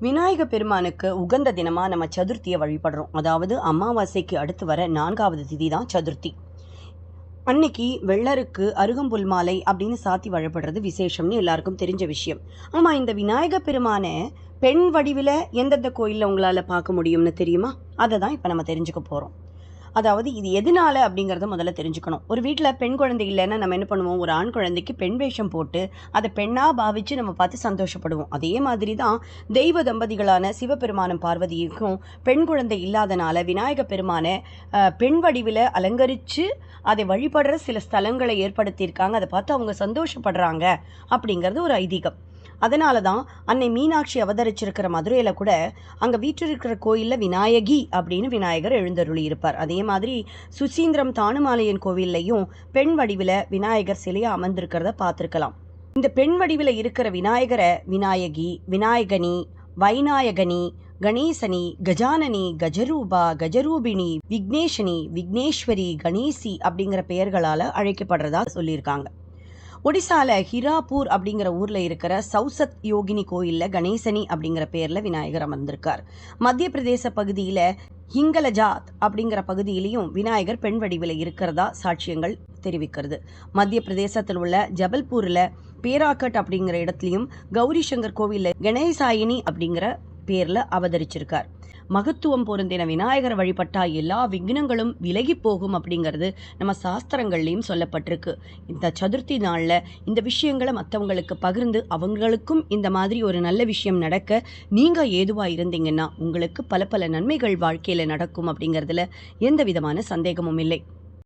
விநாயக பெருமானுக்கு உகந்த தினமாக நம்ம சதுர்த்தியை வழிபடுறோம். அதாவது அமாவாசைக்கு அடுத்து வர நான்காவது திதி தான் சதுர்த்தி. அன்னைக்கு வெள்ளருக்கு அருகம்புல் மாலை அப்படின்னு சாத்தி வழிபடுறது விசேஷம்னு எல்லாருக்கும் தெரிஞ்ச விஷயம். ஆமாம் இந்த விநாயக பெருமானை பெண் வடிவில் எந்தெந்த கோயிலில் உங்களால் பார்க்க முடியும்னு தெரியுமா? அதை தான் இப்போ நம்ம தெரிஞ்சுக்க போகிறோம் அதாவது இது எதனால அப்படிங்கிறத முதல்ல தெரிஞ்சுக்கணும். ஒரு வீட்டில் பெண் குழந்தை இல்லைன்னா நம்ம என்ன பண்ணுவோம்? ஒரு ஆண் குழந்தைக்கு பெண் வேஷம் போட்டு அதை பெண்ணாக பாவிச்சு நம்ம பார்த்து சந்தோஷப்படுவோம். அதே மாதிரி தான் தெய்வ தம்பதிகளான சிவபெருமானும் பார்வதிக்கும் பெண் குழந்தை இல்லாதனால விநாயக பெருமானை பெண் வடிவில் அலங்கரித்து அதை வழிபடுற சில ஸ்தலங்களை ஏற்படுத்தியிருக்காங்க. அதை பார்த்து அவங்க சந்தோஷப்படுறாங்க அப்படிங்கிறது ஒரு ஐதீகம். அதனால தான் அன்னை மீனாட்சி அவதரிச்சிருக்கிற மதுரையில் கூட அங்கே வீற்றிருக்கிற கோயிலில் விநாயகி அப்படின்னு விநாயகர் எழுந்தருளி இருப்பார் அதே மாதிரி சுசீந்திரம் தானுமாலையன் கோவில்லையும் பெண் வடிவில் விநாயகர் சிலையை அமர்ந்திருக்கிறத பார்த்துருக்கலாம். இந்த பெண் வடிவில் இருக்கிற விநாயகரை விநாயகி விநாயகனி வைநாயகனி கணேசனி கஜானனி கஜரூபா கஜரூபிணி விக்னேஷனி விக்னேஸ்வரி கணேசி அப்படிங்கிற பெயர்களால் அழைக்கப்படுறதா சொல்லியிருக்காங்க. ஒடிசாவில் ஹிராபூர் அப்படிங்கிற ஊரில் இருக்கிற சௌசத் யோகினி கோயிலில் கணேசனி அப்படிங்கிற பேரில் விநாயகர் அமர்ந்திருக்கார். மத்திய பிரதேச பகுதியில் ஹிங்கலஜாத் அப்படிங்கிற பகுதியிலையும் விநாயகர் பெண் வடிவில் இருக்கிறதா சாட்சியங்கள் தெரிவிக்கிறது. மத்திய பிரதேசத்தில் உள்ள ஜபல்பூரில் பேராக்கட் அப்படிங்கிற இடத்துலையும் கௌரி சங்கர் கோவிலில் கணேசாயினி அப்படிங்கிற பேரில் அவதரிச்சிருக்கார். மகத்துவம் பொருந்தின விநாயகர் வழிபட்டா எல்லா விக்னங்களும் விலகி போகும் அப்படிங்கிறது நம்ம சாஸ்திரங்கள்லையும் சொல்லப்பட்டிருக்கு. இந்த சதுர்த்தி நாளில் இந்த விஷயங்களை மற்றவங்களுக்கு பகிர்ந்து அவங்களுக்கும் இந்த மாதிரி ஒரு நல்ல விஷயம் நடக்க நீங்கள் ஏதுவாக இருந்தீங்கன்னா உங்களுக்கு பல பல நன்மைகள் வாழ்க்கையில் நடக்கும் அப்படிங்கிறதுல எந்த விதமான சந்தேகமும் இல்லை.